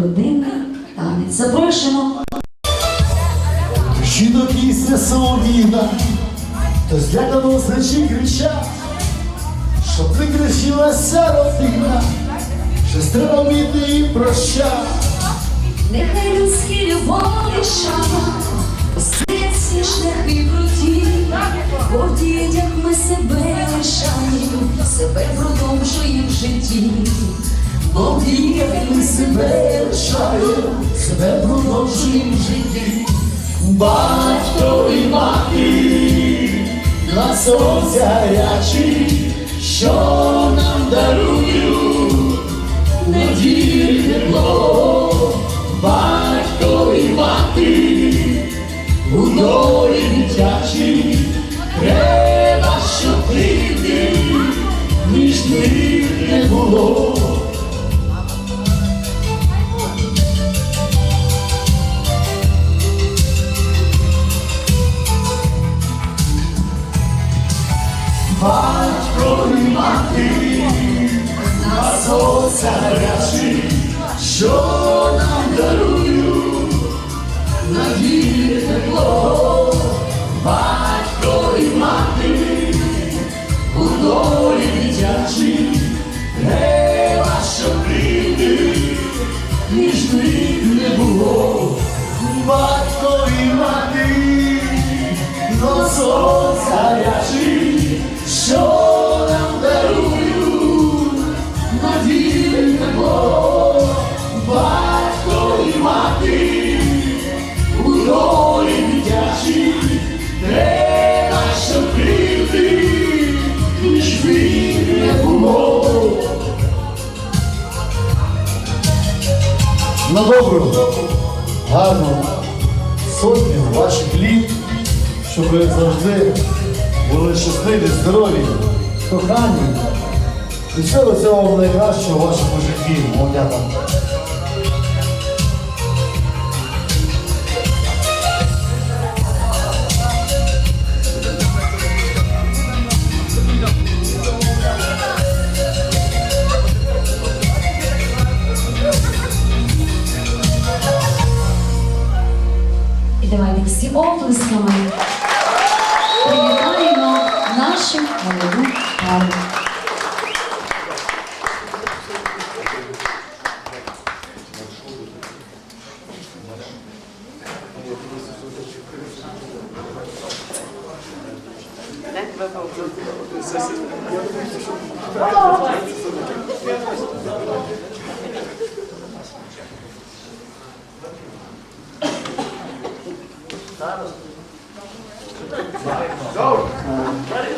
родинний танець. Запрошуємо. Жіно пісня солов'їна, то злякано значить крича, щоб не кричилася родина, щось треба вміти і проща. Нехай людські любові шана, Серці шляхи круті, бо в дітях ми себе лишаємо, себе продовжуємо в житті, бо в дітях себе лишаємо, себе продовжуємо в житті. Батько і мати на гарячі, що нам дарують надії тепло. Батько і мати у Батько і мати, на сонця гарячі, що нам дарують надії тепло. Батько і мати, у долі дитячі, треба, щоб кривди між них не було. Батько і мати, на сонця гарячі, що нам дарують надії тепло. Батько і щоб кривди між них було. На добру, гарну сотню ваших літ, щоб ви завжди були щасливі, здорові, кохані. І всього цього найкращого в вашому житті, молодята. І давайте всі оплесками нашу молоду пару. Добре.